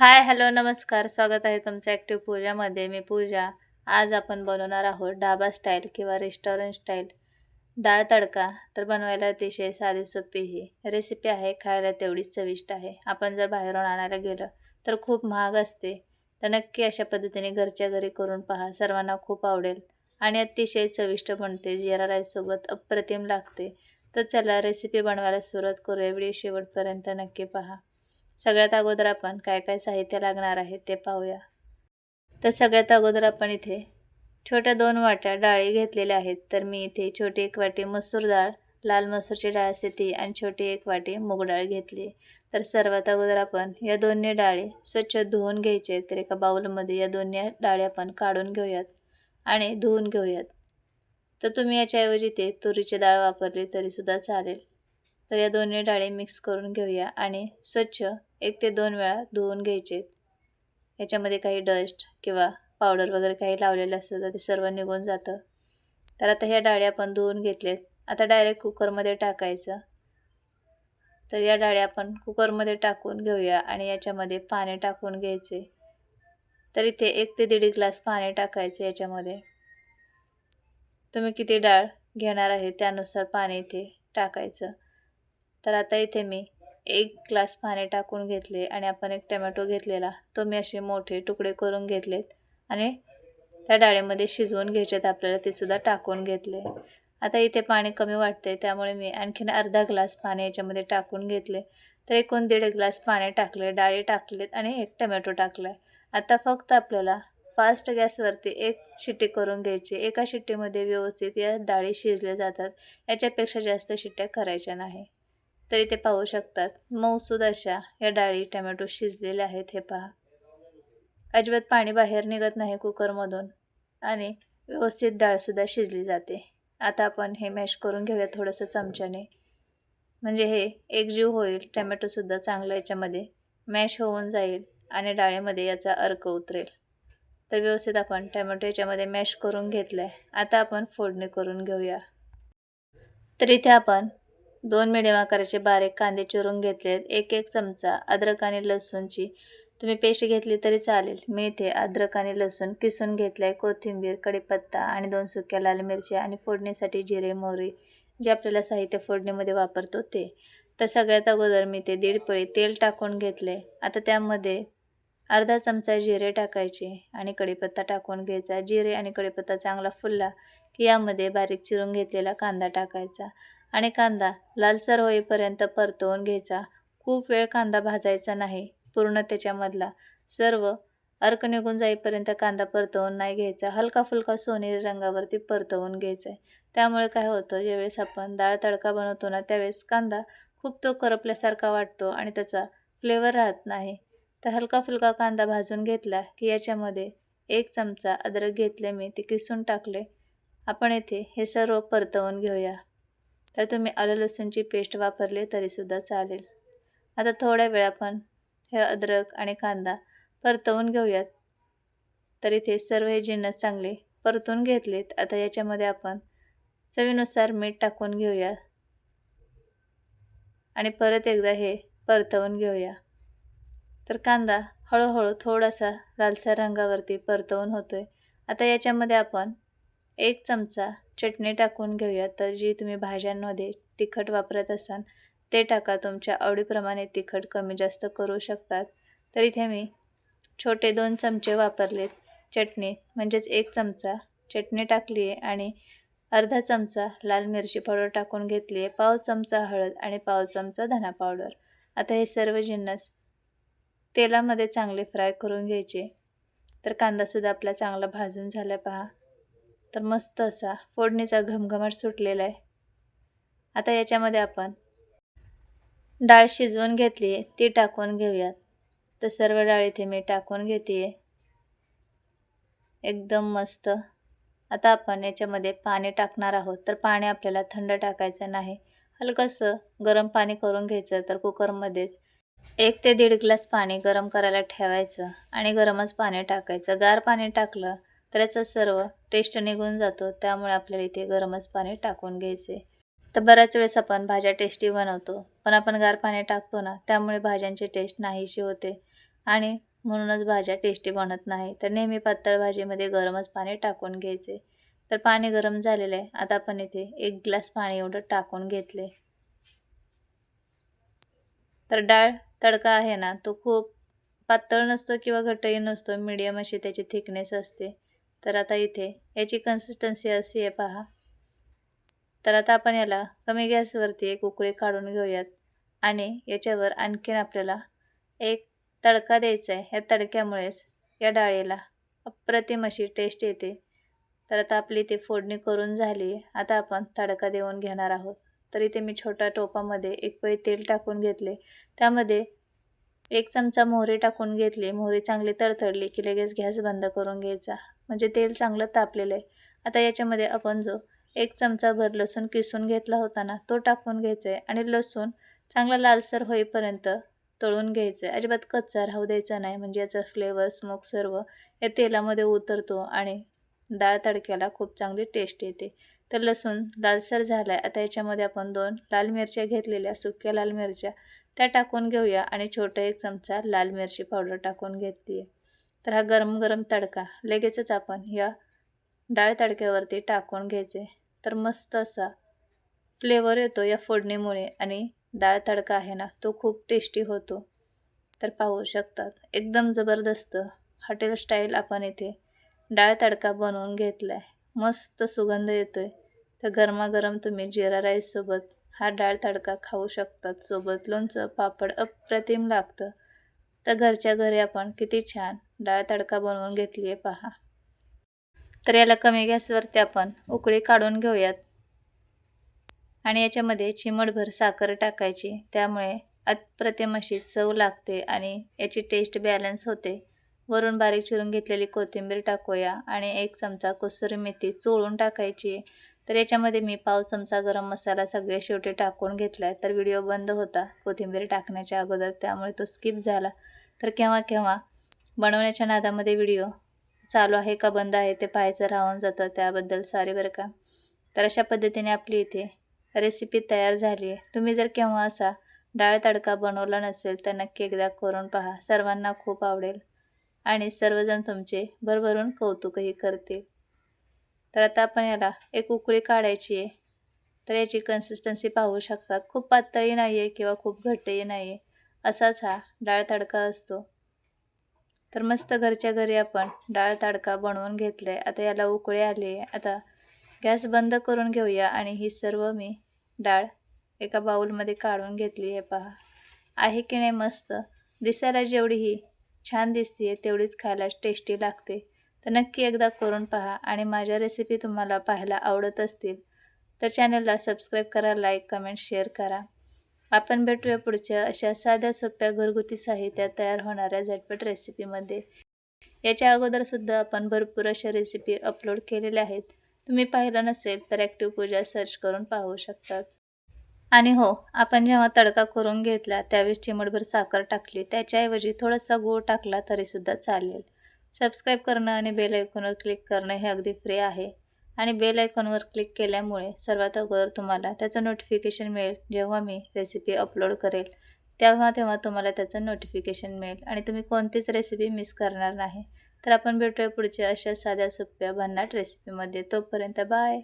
Hi hello नमस्कार. स्वागत आहे तुमचं ॲक्टिव्ह पूजामध्ये मी पूजा. आज आपण बनवणार आहोत डाबा स्टाईल किंवा रेस्टॉरंट स्टाईल डाळ तडका. तर बनवायला अतिशय साधी सोपी ही रेसिपी आहे. खायला तेवढीच चविष्ट आहे. आपण जर बाहेरून आणायला गेलं तर खूप महाग असते. तर नक्की अशा पद्धतीने घरच्या घरी करून पहा. सर्वांना खूप आवडेल आणि अतिशय चविष्ट बनते. जिरा राईससोबत अप्रतिम लागते. तर चला रेसिपी बनवायला सुरुवात करूया. व्हिडिओ शेवटपर्यंत नक्की पहा. सगळ्यात अगोदर आपण काय काय साहित्य लागणार आहे ते पाहूया. तर सगळ्यात अगोदर आपण इथे छोट्या दोन वाट्या डाळी घेतलेल्या आहेत. तर मी इथे छोटी एक वाटी मसूर डाळ लाल मसूरची डाळ असते ती आणि छोटी एक वाटी मूग डाळ घेतली. तर सर्वात अगोदर आपण या दोन्ही डाळी स्वच्छ धुवून घ्यायचे तर एका बाऊलमध्ये या दोन्ही डाळी आपण काढून घेऊयात आणि धुवून घेऊयात. तर तुम्ही याच्याऐवजी ते तुरीची डाळ वापरली तरीसुद्धा चालेल. तर या दोन्ही डाळी मिक्स करून घेऊया आणि स्वच्छ एक ते दोन वेळा धुवून घ्यायचे. याच्यामध्ये काही डस्ट किंवा पावडर वगैरे काही लावलेलं असतं तर ते सर्व निघून जातं. तर आता ह्या डाळी आपण धुवून घेतलेत. आता डायरेक्ट कुकरमध्ये टाकायचं. तर या डाळी आपण कुकरमध्ये टाकून घेऊया आणि याच्यामध्ये पाणी टाकून घ्यायचे. तर इथे एक ते दीड ग्लास पाणी टाकायचं याच्यामध्ये. तुम्ही किती डाळ घेणार आहे त्यानुसार पाणी इथे टाकायचं. तर आता इथे मी एक ग्लास पाणी टाकून घेतले आणि आपण एक टमॅटो घेतलेला. तो मी असे मोठे तुकडे करून घेतलेत आणि त्या डाळीमध्ये शिजवून घ्यायचेत आपल्याला ते सुद्धा टाकून घेतले. आता इथे पाणी कमी वाटते त्यामुळे मी आणखीन अर्धा ग्लास पाणी याच्यामध्ये टाकून घेतले. तर एकूण दीड ग्लास पाणी टाकले डाळी टाकलेत आणि एक टमॅटो टाकला आहे आता फक्त आपल्याला फास्ट गॅसवरती एक शिट्टी करून घ्यायची. एका शिट्टीमध्ये व्यवस्थित या डाळी शिजल्या जातात. याच्यापेक्षा जास्त शिट्ट्या करायच्या नाही. तरी ते पाहू शकतात. मौसूद अशा या डाळी टमॅटो शिजलेल्या आहेत हे पहा. अजिबात पाणी बाहेर निघत नाही कुकरमधून आणि व्यवस्थित डाळसुद्धा शिजली जाते. आता आपण हे मॅश करून घेऊया थोडंसं चमच्याने. म्हणजे हे एकजीव होईल टमॅटोसुद्धा चांगलं याच्यामध्ये मॅश होऊन जाईल आणि डाळीमध्ये याचा अर्क उतरेल. तर व्यवस्थित आपण टमॅटो याच्यामध्ये मॅश करून घेतलं आहे आता आपण फोडणी करून घेऊया. तर इथे आपण दोन मिडियम आकाराचे बारीक कांदे चिरून घेतलेत. एक एक चमचा अद्रक आणि लसूणची. तुम्ही पेस्ट घेतली तरी चालेल. मी इथे अद्रक आणि लसूण किसून घेतलं आहे कोथिंबीर कडीपत्ता आणि दोन सुक्या लाल मिरच्या आणि फोडणीसाठी जिरे मोहरी जे आपल्याला साहित्य फोडणीमध्ये वापरतो ते. तर सगळ्यात अगोदर मी ते दीड पळी तेल टाकून घेतले आता त्यामध्ये अर्धा चमचा जिरे टाकायचे आणि कढीपत्ता टाकून घ्यायचा. जिरे आणि कडीपत्ता चांगला फुलला की यामध्ये बारीक चिरून घेतलेला कांदा टाकायचा. आणि कांदा लालसर होईपर्यंत परतवून घ्यायचा. खूप वेळ कांदा भाजायचा नाही. पूर्ण त्याच्यामधला सर्व अर्क निघून जाईपर्यंत कांदा परतवून नाही घ्यायचा. हलका फुलका सोनेरी रंगावरती परतवून घ्यायचा आहे त्यामुळे काय होतं ज्यावेळेस आपण डाळ तडका बनवतो ना त्यावेळेस कांदा खूप तो करपल्यासारखा वाटतो आणि त्याचा फ्लेवर राहत नाही. तर हलका फुलका कांदा भाजून घेतला की याच्यामध्ये एक चमचा अद्रक घेतले मी ते किसून टाकले. आपण येथे हे सर्व परतवून घेऊया. तर तुम्ही आलं लसूणची पेस्ट वापरली तरीसुद्धा चालेल. आता थोड्या वेळ आपण हे अद्रक आणि कांदा परतवून घेऊयात. तर इथे सर्व हे जिन्नस चांगले परतून घेतलेत. आता याच्यामध्ये आपण चवीनुसार मीठ टाकून घेऊया. आणि परत एकदा हे परतवून घेऊया. तर कांदा हळूहळू थोडासा लालसर रंगावरती परतवून होतो आहे आता याच्यामध्ये आपण एक चमचा चटणी टाकून घेऊया. तर जी तुम्ही भाज्यांमध्ये तिखट वापरत असाल ते टाका. तुमच्या आवडीप्रमाणे तिखट कमी जास्त करू शकतात. तर इथे मी छोटे दोन चमचे वापरलेत चटणी. म्हणजेच एक चमचा चटणी टाकली आहे आणि अर्धा चमचा लाल मिरची पावडर टाकून घेतली आहे. पाव चमचा हळद आणि पाव चमचा धना पावडर. आता हे सर्व जिन्नस तेलामध्ये चांगले फ्राय करून घ्यायचे. तर कांदासुद्धा आपला चांगला भाजून झाला पहा. तर मस्त असा फोडणीचा घमघमाट सुटलेला आहे. आता याच्यामध्ये आपण डाळ शिजवून घेतली आहे ती टाकून घेऊयात. तर सर्व डाळ इथे मी टाकून घेते आहे एकदम मस्त. आता आपण याच्यामध्ये पाणी टाकणार आहोत तर पाणी आपल्याला थंड टाकायचं नाही. हलकंसं गरम पाणी करून घ्यायचं तर कुकरमध्येच एक ते दीड ग्लास पाणी गरम करायला ठेवायचं आणि गरमच पाणी टाकायचं. गार पाणी टाकलं तर याचा सर्व टेस्ट निघून जातो. त्यामुळे आपल्याला इथे गरमच पाणी टाकून घ्यायचे. तर बऱ्याच वेळेस आपण भाज्या टेस्टी बनवतो. पण आपण गार पाणी टाकतो ना त्यामुळे भाज्यांची टेस्ट नाहीशी होते. आणि म्हणूनच भाज्या टेस्टी बनत नाही. तर नेहमी पातळ भाजीमध्ये गरमच पाणी टाकून घ्यायचे. तर पाणी गरम झालेलं आहे. आता आपण इथे एक ग्लास पाणी एवढं टाकून घेतले. तर डाळ तडका आहे ना तो खूप पातळ नसतो किंवा घट्टही नसतो. मीडियम अशी त्याची थिकनेस असते. तर आता इथे याची कन्सिस्टन्सी अशी आहे पहा. तर आता आपण याला कमी गॅसवरती एक उकळी काढून घेऊयात. आणि याच्यावर आणखीन आपल्याला एक तडका द्यायचा आहे. ह्या तडक्यामुळेच या डाळीला अप्रतिम अशी टेस्ट येते. तर आता आपली ती फोडणी करून झाली. आता आपण तडका देऊन घेणार आहोत. तर इथे मी छोट्या टोपामध्ये एक पळी तेल टाकून घेतले. त्यामध्ये एक चमचा मोहरी टाकून घेतली. मोहरी चांगली तडतडली की लगेच गॅस बंद करून घ्यायचा. म्हणजे तेल चांगलं तापलेलं आहे. आता याच्यामध्ये आपण जो एक चमचा भर लसूण किसून घेतला होता ना तो टाकून घ्यायचा आहे आणि लसूण चांगला लालसर होईपर्यंत तळून घ्यायचं आहे अजिबात कच्चा राहू द्यायचा नाही म्हणजे याचा फ्लेवर स्मोक सर्व या तेलामध्ये उतरतो आणि डाळ तडक्याला खूप चांगली टेस्ट येते. तर लसूण लालसर झाला आहे आता याच्यामध्ये आपण दोन लाल मिरच्या घेतलेल्या सुक्या लाल मिरच्या त्या टाकून घेऊया आणि छोटा एक चमचा लाल मिरची पावडर टाकून घेते तर हा गरम गरम तडका. लगेचच आपण या डाळ तडक्यावरती टाकून घ्यायचे. तर मस्त असा फ्लेवर येतो या फोडणीमुळे आणि डाळ तडका आहे ना तो खूप टेस्टी होतो. तर पाहू शकतात. एकदम जबरदस्त. हॉटेल स्टाईल आपण इथे डाळ तडका बनवून घेतला आहे मस्त सुगंध येतो आहे तर गरमागरम तुम्ही जिरा राईससोबत हा डाळ तडका खाऊ शकतात. सोबत लोणचं पापड अप्रतिम लागतं. तर घरच्या घरी आपण किती छान डाळ तडका बनवून घेतली आहे पहा. तर याला कमी गॅसवरती आपण उकळी काढून घेऊयात. आणि याच्यामध्ये चिमटभर साखर टाकायची. त्यामुळे अप्रतिम अशी चव लागते आणि याची टेस्ट बॅलन्स होते. वरून बारीक चिरून घेतलेली कोथिंबीर टाकूया आणि एक चमचा कसुरी मेथी चोळून टाकायची. तर याच्यामध्ये मी पाव चमचा गरम मसाला सगळ्या शेवटी टाकून घेतला आहे तर व्हिडिओ बंद होता. कोथिंबीर टाकण्याच्या अगोदर त्यामुळे तो स्किप झाला. तर केव्हा केव्हा बनवण्याच्या नादामध्ये व्हिडिओ चालू आहे का बंद आहे ते पाहायचं राहून जातं त्याबद्दल सॉरी बरं का. तर अशा पद्धतीने आपली इथे रेसिपी तयार झाली आहे. तुम्ही जर केव्हा असा डाळ तडका बनवला नसेल तर नक्की एकदा करून पहा. सर्वांना खूप आवडेल आणि सर्वजण तुमचे भरभरून कौतुकही करतील. तर आता आपण याला एक उकळी काढायची आहे. तर याची कन्सिस्टन्सी पाहू शकतात खूप पातळी नाही आहे किंवा खूप घट्टही नाही आहे असाच हा डाळ तडका असतो. तर मस्त घरच्या घरी आपण डाळ तडका बनवून घेतलं आहे आता याला उकळी आली आहे. आता गॅस बंद करून घेऊया आणि ही सर्व मी डाळ एका बाऊलमध्ये काढून घेतली आहे. पहा. आहे की नाही मस्त? दिसायला जेवढी ही छान दिसते आहे तेवढीच खायला टेस्टी लागते. तर नक्की एकदा करून पहा आणि माझ्या रेसिपी तुम्हाला पाहायला आवडत असतील तर चॅनलला सबस्क्राईब करा लाईक कमेंट शेअर करा. आपण भेटूया पुढच्या अशा साध्या सोप्या घरगुती साहित्यात तयार होणाऱ्या झटपट रेसिपीमध्ये याच्या अगोदरसुद्धा आपण भरपूर अशा रेसिपी अपलोड केलेल्या आहेत. तुम्ही पाहिलं नसेल तर ॲक्टिव्ह पूजा सर्च करून पाहू शकतात. आणि हो आपण जेव्हा तडका करून घेतला त्यावेळेस चिमटभर साखर टाकली त्याच्याऐवजी थोडासा गूळ टाकला तरीसुद्धा चालेल. सबस्क्राईब करणं आणि बेल ऐकूनवर क्लिक करणं हे अगदी फ्री आहे. आणि बेल आयकॉनवर क्लिक केल्यामुळे सर्वात अगोदर तुम्हाला त्याचं नोटिफिकेशन मिळेल जेव्हा मी रेसिपी अपलोड करेल. तेव्हा तेव्हा तुम्हाला त्याचं नोटिफिकेशन मिळेल आणि तुम्ही कोणतीच रेसिपी मिस करणार नाही. तर आपण भेटूया पुढच्या अशा साध्या सोप्या भन्नाट रेसिपीमध्ये. तोपर्यंत बाय!